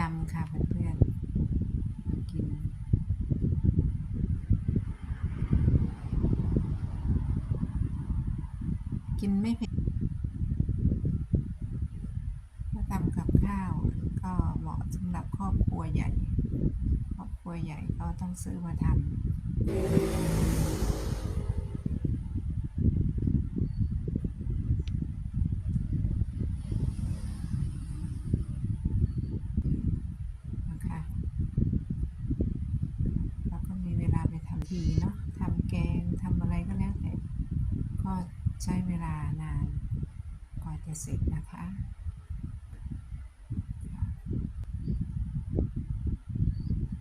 จำค่ะเพื่อนๆกินกินไม่เผ็ดถ้าทำกับข้าวก็เหมาะสำหรับครอบครัวใหญ่ ครอบครัวใหญ่ก็ต้องซื้อมาทำนะคะ แล้วก็มีเวลาไปทำทีเนาะทำแกงทำอะไรก็แล้วแต่ ก็ใช้เวลานานกว่าจะเสร็จนะคะ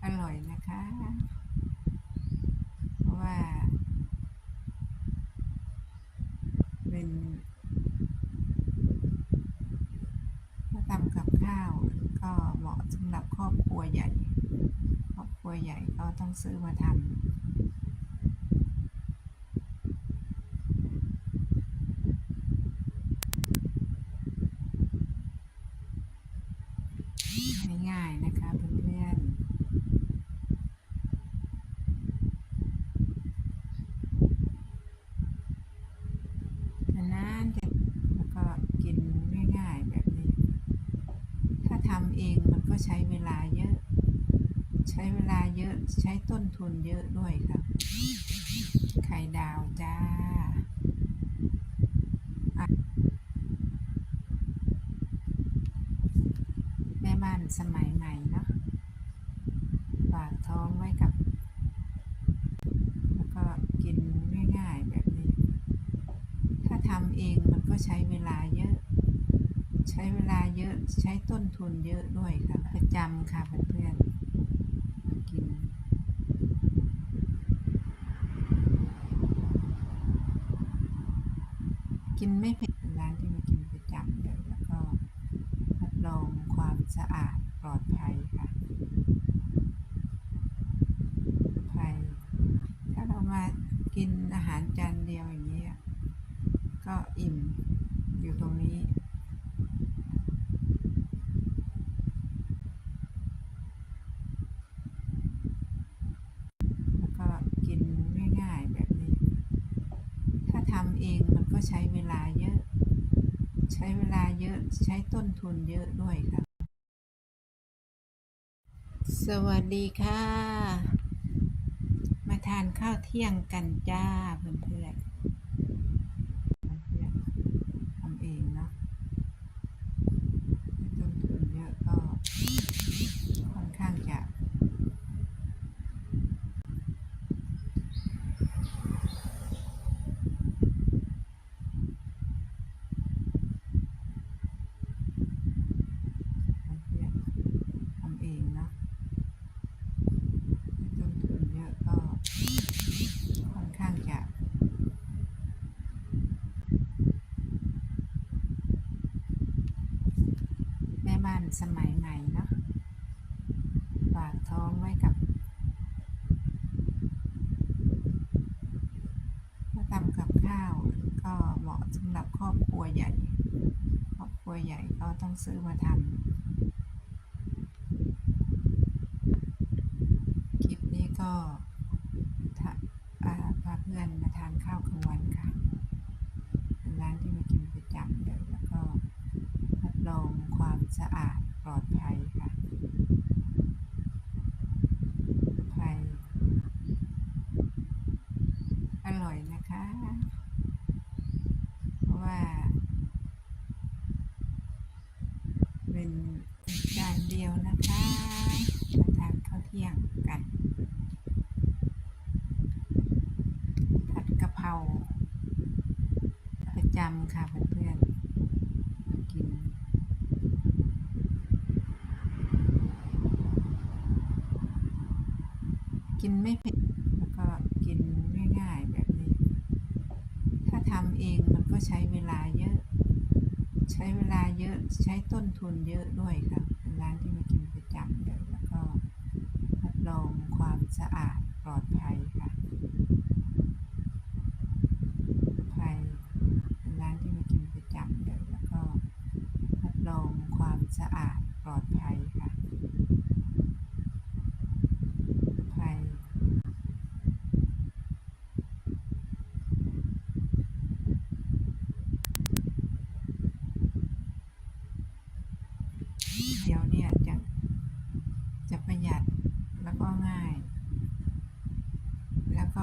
อร่อยนะคะ เพราะว่า เป็นถ้าทำกับข้าวก็เหมาะสำหรับครอบครัวใหญ่ ครอบครัวใหญ่ก็ต้องซื้อมาทำง่ายๆนะคะเพื่อนๆนานๆจะแล้วก็กินง่ายๆแบบนี้ ถ้าทำเองมันก็ใช้เวลาเยอะ ใช้ เยอะใช้ต้นทุนเยอะด้วยค่ะ ไข่ดาวจ้าแม่บ้านสมัยใหม่เนาะฝากท้องไว้กับ แล้วก็กินง่ายๆแบบนี้ ถ้าทำเองมันก็ใช้เวลาเยอะ ใช้เวลาเยอะใช้ต้นทุนเยอะด้วยค่ะประจำค่ะเพื่อนๆกิน กินไม่เผ็ดร้านที่มากินประจำเลยแล้วก็รับรองความสะอาดปลอดภัยค่ะภัยถ้าเรามากินอาหารจานเดียวอย่างนี้ก็อิ่มอยู่ตรงนี้แล้วก็กินง่ายๆแบบนี้ถ้าทำเองมัน ก็ใช้เวลาเยอะ ใช้เวลาเยอะใช้ต้นทุนเยอะด้วยค่ะ สวัสดีค่ะ มาทานข้าวเที่ยงกันจ้าเพื่อนๆเพื่อนๆทำเองเนาะต้นทุนเยอะก็ค่อนข้างจะ เพื่อนๆทำเองเนาะต้นทุนเยอะก็ค่อนข้างจะ แม่ บ้านสมัยใหม่เนาะฝากท้องไว้กับถ้าทำกับข้าวก็เหมาะสำหรับครอบครัวใหญ่ ครอบครัวใหญ่ก็ต้องซื้อมาทำคลิปนี้ก็ถ้าาพาเพื่อนมาทานข้าวกลางวันค่ะเป็นร้านที่มากินประจำเลยแล้วก็ รองความสะอาดปลอดภัยค่ะภัยอร่อยนะคะ เพราะว่า เป็นจานเดียวนะคะมาทานข้าวเที่ยงกันผัดกะเพราประจำค่ะเพื่อนๆกิน กินไม่เผ็ดแล้วก็กินง่ายๆแบบนี้ ถ้าทำเองมันก็ใช้เวลาเยอะ ใช้เวลาเยอะใช้ต้นทุนเยอะด้วยค่ะเป็นร้านที่มากินประจำเลยแล้วก็รับรองความสะอาดปลอดภัยค่ะภัยเป็นร้านที่มากินประจำเลยแล้วก็รับรองความสะอาดปลอดภัยค่ะ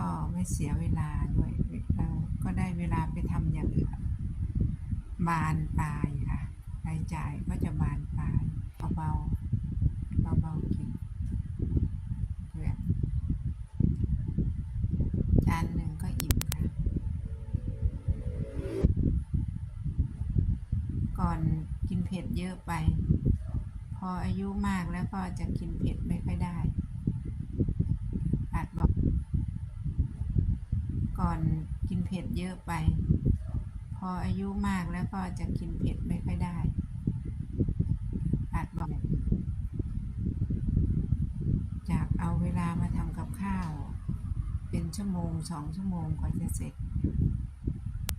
็ไม่เสียเวลาด้วยเราก็ได้เวลาไปทำอย่างอื่นบานปลายค่ะรายจ่ายก็จะบานปลายเบาๆเบาๆกินเพื่อนจานหนึ่งก็อิ่มค่ะ ก่อนกินเผ็ดเยอะไป พออายุมากแล้วก็จะกินเผ็ดไม่ค่อยได้อาจบอกอนกิน เผ็ดเยอะไป พออายุมากแล้วก็จะกินเผ็ดไม่ค่อยได้อาจบอกจากเอาเวลามาทำกับข้าว เป็นชั่วโมงสองชั่วโมงกว่าจะเสร็จ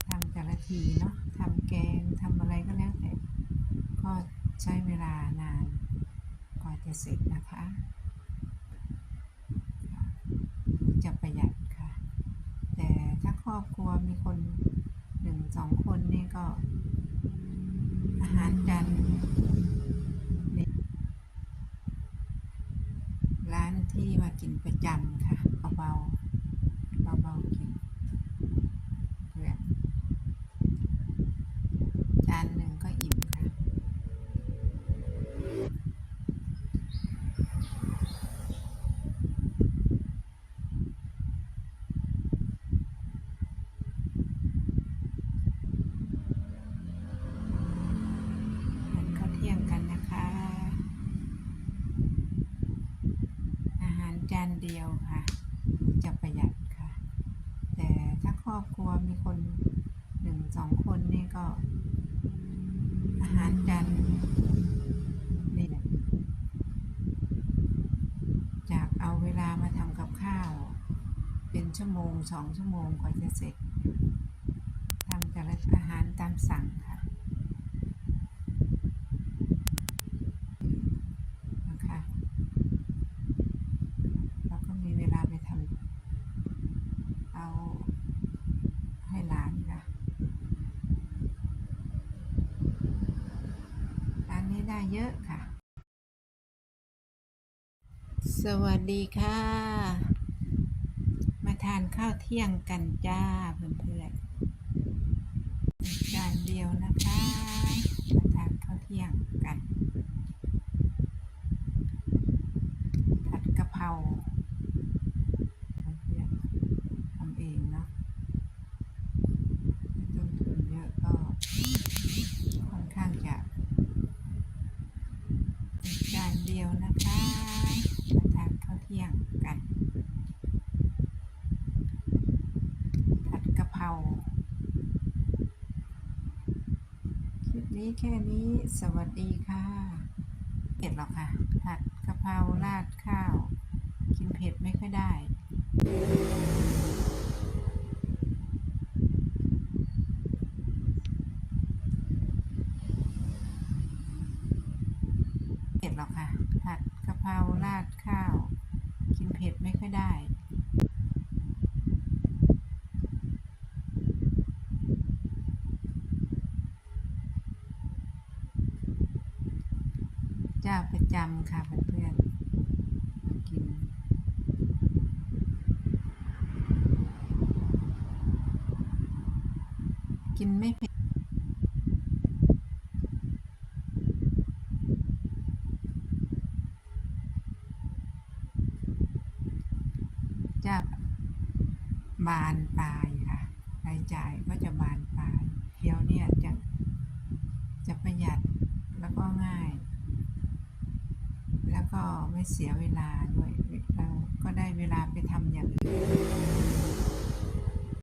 ทำแต่ละทีเนาะทำแกงทำอะไรก็แล้วแต่ก็ใช้เวลานานกว่าจะเสร็จนะคะ จะประหยัด อบครัวมีคนหนึ่งสองคนนี่ก็ อาหารจานร้านที่มากินประจำค่ะเบาๆเบาๆกินเพื่อนจานหนึ่งก็อิ่มค่ะ ทานข้าวเที่ยงกันนะคะ อาหารจานเดียวค่ะ จะประหยัดค่ะ แต่ถ้าครอบครัวมีคนหนึ่งสองคนนี่ก็ อาหารจานนี่จากเอาเวลามาทำกับข้าว เป็นชั่วโมงสองชั่วโมงกว่าจะเสร็จทำแต่ละอาหารตามสั่งค่ะแล้วก็มีเวลาไปทำเอาให้หลานค่ะร้านนี้ได้ เยอะค่ะ สวัสดีค่ะ มาทานข้าวเที่ยงกันจ้าเพื่อนๆจานเดียวนะคะ มาทานข้าวเที่ยงกัน ผัดกะเพราเพื่อนๆทำเองเนาะไม่ต้นทุนเยอะก็ค่อนข้างจะจานเดียวนะคะ มาทานข้าวเที่ยงกัน ผัดกะเพราคลิป นี้แค่นี้สวัสดีค่ะเผ็ดหรอกค่ะผัดกะเพราราดข้าว กินเผ็ดไม่ค่อยได้เผ็ดหรอกค่ะผัดกะเพราราดข้าว กินเผ็ดไม่ค่อยได้ เจำค่ะเพื่อนๆมากินกินไม่เผ็ดจะบานปลายค่ะรายจ่ายก็จะบานปลายเที่ยวเนี่ยจะจะประหยัดแล้วก็ง่าย แล้วก็ไม่เสียเวลาด้วยเราก็ได้เวลาไปทำอย่างอื่น